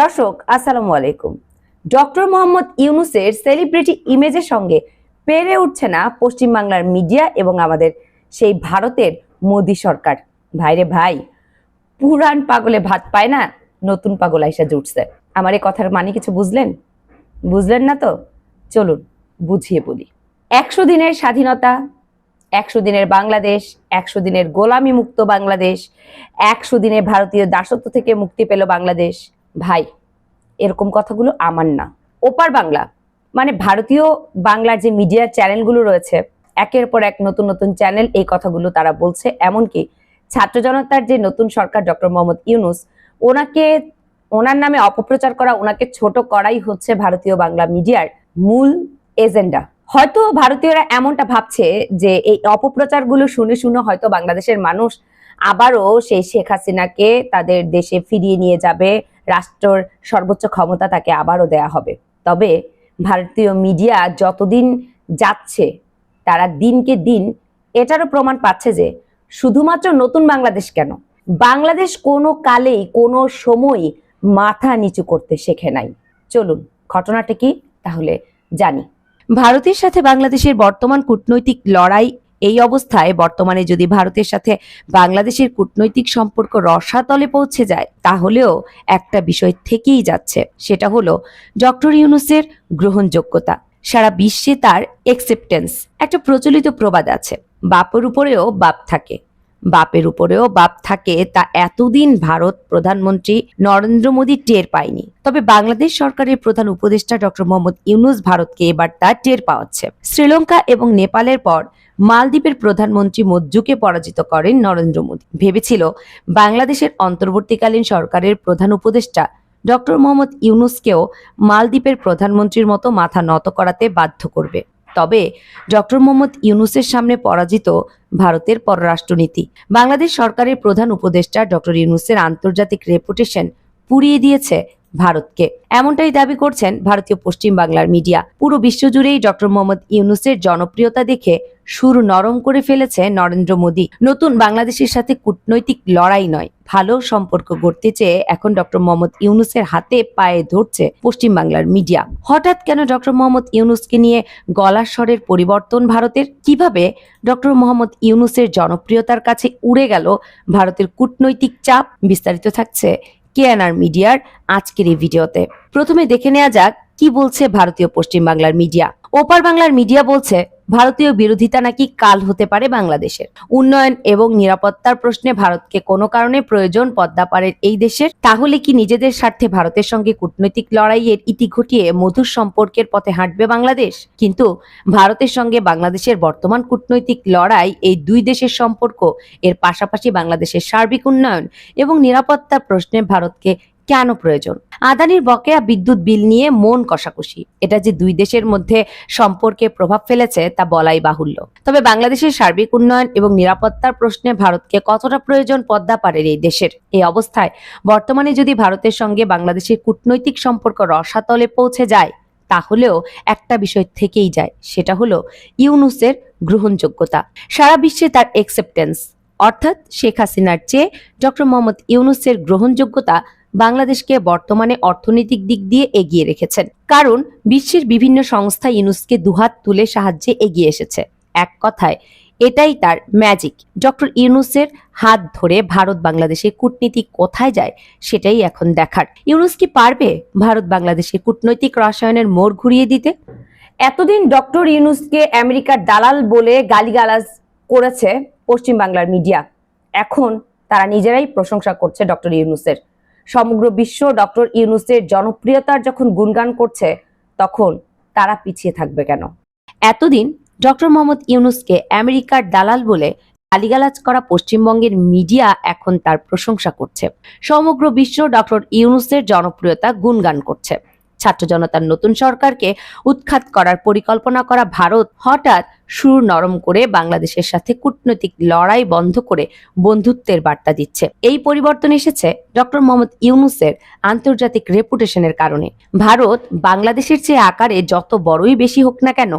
দর্শক, আসসালামু আলাইকুম। ডক্টর মোহাম্মদ ইউনুসের সেলিব্রিটি ইমেজের সঙ্গে পেরে উঠছে না পশ্চিমবাংলার মিডিয়া এবং আমাদের সেই ভারতের মোদী সরকার। ভাইরে ভাই, পুরান পাগলে ভাত পায় না, নতুন পাগল আইসা জুটছে। আমার এই কথার মানে কিছু বুঝলেন? বুঝলেন না তো? চলুন, বুঝিয়ে বলি। একশো দিনের স্বাধীনতা, একশো দিনের বাংলাদেশ, একশো দিনের গোলামি মুক্ত বাংলাদেশ, একশো দিনে ভারতীয় দাসত্ব থেকে মুক্তি পেল বাংলাদেশ ভাই, এরকম কথাগুলো আমার না। ওপার বাংলা মানে ভারতীয় বাংলার যে মিডিয়া চ্যানেলগুলো রয়েছে, একের পর এক নতুন নতুন চ্যানেল এই কথাগুলো তারা বলছে। এমনকি ছাত্র জনতার যে নতুন সরকার ডক্টর মোহাম্মদ ইউনুস, ওনাকে, ওনার নামে অপপ্রচার করা, ওনাকে ছোট করাই হচ্ছে ভারতীয় বাংলা মিডিয়ার মূল এজেন্ডা হয়তো ভারতীয়রা এমনটা ভাবছে যে এই অপপ্রচারগুলো শুনে শুনে হয়তো বাংলাদেশের মানুষ আবারও সেই শেখ হাসিনাকে তাদের দেশে ফিরিয়ে নিয়ে যাবে রাষ্ট্রর সর্বোচ্চ ক্ষমতা তাকে আবারও দেয়া হবে। তবে ভারতীয় মিডিয়া যতদিন যাচ্ছে, তারা দিনকে দিন এটারও প্রমাণ পাচ্ছে যে শুধুমাত্র নতুন বাংলাদেশ কেন? বাংলাদেশ কোনো কালেই, কোনো সময় মাথা নিচু করতে শেখে নাই। চলুন, ঘটনাটা কি? তাহলে জানি। ভারতের সাথে বাংলাদেশের বর্তমান কূটনৈতিক লড়াই এই অবস্থায় বর্তমানে যদি ভারতের সাথে বাংলাদেশের কূটনৈতিক সম্পর্ক রসাতলে পৌঁছে যায়, তাহলেও একটা বিষয় থেকেই যাচ্ছে। সেটা হলো ডক্টর ইউনুসের গ্রহণযোগ্যতা। সারা বিশ্বে তার একসেপ্টেন্স একটা প্রচলিত প্রবাদ আছে। বাপের উপরেও বাপ থাকে। বাপের উপরেও বাপ থাকে, তা এতদিন ভারত প্রধানমন্ত্রী নরেন্দ্র মোদী টের পায়নি। তবে বাংলাদেশ সরকারের প্রধান উপদেষ্টা ডক্টর মোহাম্মদ ইউনুস ভারতকে এবার তা টের পাওয়াচ্ছে। শ্রীলঙ্কা এবং নেপালের পর মালদ্বীপের প্রধানমন্ত্রী মজ্জুকে পরাজিত করেন নরেন্দ্র মোদী। ভেবেছিল বাংলাদেশের অন্তর্বর্তীকালীন সরকারের প্রধান উপদেষ্টা ডক্টর মোহাম্মদ ইউনুসকেও মালদ্বীপের প্রধানমন্ত্রীর মতো মাথা নত করাতে বাধ্য করবে। তবে ডক্টর মোহাম্মদ ইউনুসের সামনে পরাজিত ভারতের পররাষ্ট্রনীতি। বাংলাদেশ সরকারের প্রধান উপদেষ্টা ডক্টর ইউনুসের আন্তর্জাতিক রেপুটেশন পুড়িয়ে দিয়েছে ভারতকে। এমনটাই দাবি করছেন ভারতীয় পশ্চিম বাংলার মিডিয়া। পুরো বিশ্বজুড়েই ডক্টর মোহাম্মদ ইউনুসের জনপ্রিয়তা দেখে সুর নরম করে ফেলেছে নরেন্দ্র মোদী। নতুন বাংলাদেশের সাথে কূটনৈতিক লড়াই নয়, ভালো সম্পর্ক গড়তে চেয়ে এখন ডক্টর মোহাম্মদ ইউনুসের হাতে পায়ে ধরছে পশ্চিম বাংলার মিডিয়া। হঠাৎ কেন ডক্টর মোহাম্মদ ইউনুসকে নিয়ে গলার স্বরের পরিবর্তন ভারতের? কীভাবে ডক্টর মোহাম্মদ ইউনুসের জনপ্রিয়তার কাছে উড়ে গেল ভারতের কূটনৈতিক চাপ? বিস্তারিত থাকছে কেএনআর মিডিয়ার আজকের এই ভিডিওতে। প্রথমে দেখে নেওয়া যাক কি বলছে ভারতীয় পশ্চিম বাংলার মিডিয়া। ওপার বাংলার মিডিয়া বলছে ভারতীয় বিরোধিতা নাকি কাল হতে পারে বাংলাদেশের? উন্নয়ন এবং নিরাপত্তার প্রশ্নে ভারতকে কোনো কারণে প্রয়োজন পদ্মাপাড়ের এই দেশের? তাহলে কি নিজেদের স্বার্থে ভারতের সঙ্গে কূটনৈতিক লড়াইয়ের ইতি ঘটিয়ে মধুর সম্পর্কের পথে হাঁটবে বাংলাদেশ? কিন্তু ভারতের সঙ্গে বাংলাদেশের বর্তমান কূটনৈতিক লড়াই, এই দুই দেশের সম্পর্ক, এর পাশাপাশি বাংলাদেশের সার্বিক উন্নয়ন এবং নিরাপত্তার প্রশ্নে ভারতকে কেন প্রয়োজন? আদানির বকেয়া বিদ্যুৎ বিল নিয়ে মন কষাকষি। এটা যে দুই দেশের মধ্যে সম্পর্কে প্রভাব ফেলেছে, তা বলাই বাহুল্য। তবে বাংলাদেশের সার্বিক উন্নয়ন এবং নিরাপত্তার প্রশ্নে ভারতকে কতটা প্রয়োজন পদ্মা পারের এই দেশের? এই অবস্থায় বর্তমানে যদি ভারতের সঙ্গে বাংলাদেশের কূটনৈতিক সম্পর্ক রসাতলে পৌঁছে যায়, তাহলেও একটা বিষয় থেকেই যায়, সেটা হলো ইউনুসের গ্রহণযোগ্যতা। সারা বিশ্বে তার একসেপ্টেন্স অর্থাৎ শেখ হাসিনার চেয়ে ডক্টর মোহাম্মদ ইউনুসের গ্রহণযোগ্যতা বাংলাদেশকে বর্তমানে অর্থনৈতিক দিক দিয়ে এগিয়ে রেখেছেন। কারণ বিশ্বের বিভিন্ন সংস্থা ইউনুসকে দুহাত তুলে সাহায্যে এগিয়ে এসেছে। এক কথায়, এটাই তার ম্যাজিক ডক্টর ইউনুসের হাত ধরে ভারত বাংলাদেশের কূটনীতি কোথায় যায় সেটাই এখন দেখার। ইউনুস কি পারবে ভারত বাংলাদেশের কূটনৈতিক রসায়নের মোড় ঘুরিয়ে দিতে? এতদিন ডক্টর ইউনুসকে আমেরিকার দালাল বলে গালিগালাজ করেছে পশ্চিম বাংলার মিডিয়া। এখন তারা নিজেরাই প্রশংসা করছে ডক্টর ইউনুসের। সমগ্র বিশ্ব ডক্টর ইউনুসের জনপ্রিয়তার যখন গুণগান করছে, তখন তারা পিছিয়ে থাকবে কেন? এতদিন ডক্টর মোহাম্মদ ইউনুসকে আমেরিকার দালাল বলে গালিগালাজ করা পশ্চিমবঙ্গের মিডিয়া এখন তার প্রশংসা করছে। সমগ্র বিশ্ব ডক্টর ইউনুসের জনপ্রিয়তা গুণগান করছে। ছাত্র জনতার নতুন সরকারকে উৎখাত করার পরিকল্পনা করা ভারত হঠাৎ সুর নরম করে বাংলাদেশের সাথে কূটনৈতিক লড়াই বন্ধ করে বন্ধুত্বের বার্তা দিচ্ছে। এই পরিবর্তন এসেছে ডক্টর মোহাম্মদ ইউনুসের আন্তর্জাতিক রেপুটেশনের কারণে। ভারত বাংলাদেশের চেয়ে আকারে যত বড়ই বেশি হোক না কেন,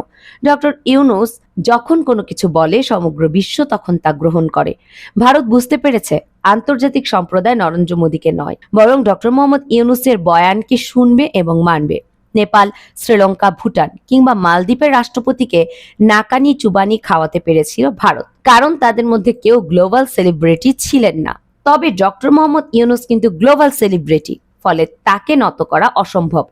ডক্টর ইউনুস যখন কোনো কিছু বলে সমগ্র বিশ্ব তখন তা গ্রহণ করে। ভারত বুঝতে পেরেছে আন্তর্জাতিক সম্প্রদায় নরেন্দ্র মোদীকে নয়, বরং ডক্টর মোহাম্মদ ইউনুসের বয়ানকে শুনবে এবং মানবে। নেপাল, শ্রীলঙ্কা, ভুটান কিংবা মালদ্বীপের রাষ্ট্রপতিকে নাকানি চুবানি খাওয়াতে পেরেছিল ভারত। কারণ তাদের মধ্যে কেউ গ্লোবাল সেলিব্রিটি ছিলেন না। তবে ডক্টর মোহাম্মদ ইউনুস কিন্তু গ্লোবাল সেলিব্রিটি, ফলে তাকে নত করা অসম্ভব।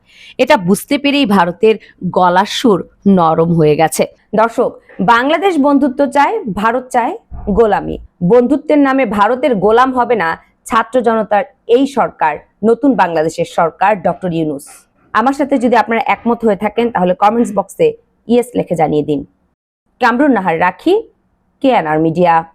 এটা বুঝতে পেরেই ভারতের গলার সুর নরম হয়ে গেছে। দর্শক, বাংলাদেশ বন্ধুত্ব চায়, ভারত চায় গোলামি। বন্ধুত্বের নামে ভারতের গোলাম হবে না ছাত্র জনতার এই সরকার, নতুন বাংলাদেশের সরকার ডক্টর ইউনুস। আমার সাথে যদি আপনারা একমত হয়ে থাকেন, তাহলে কমেন্টস বক্সে ইয়েস লিখে জানিয়ে দিন। কামরুন নাহার রাখি কে আর মিডিয়া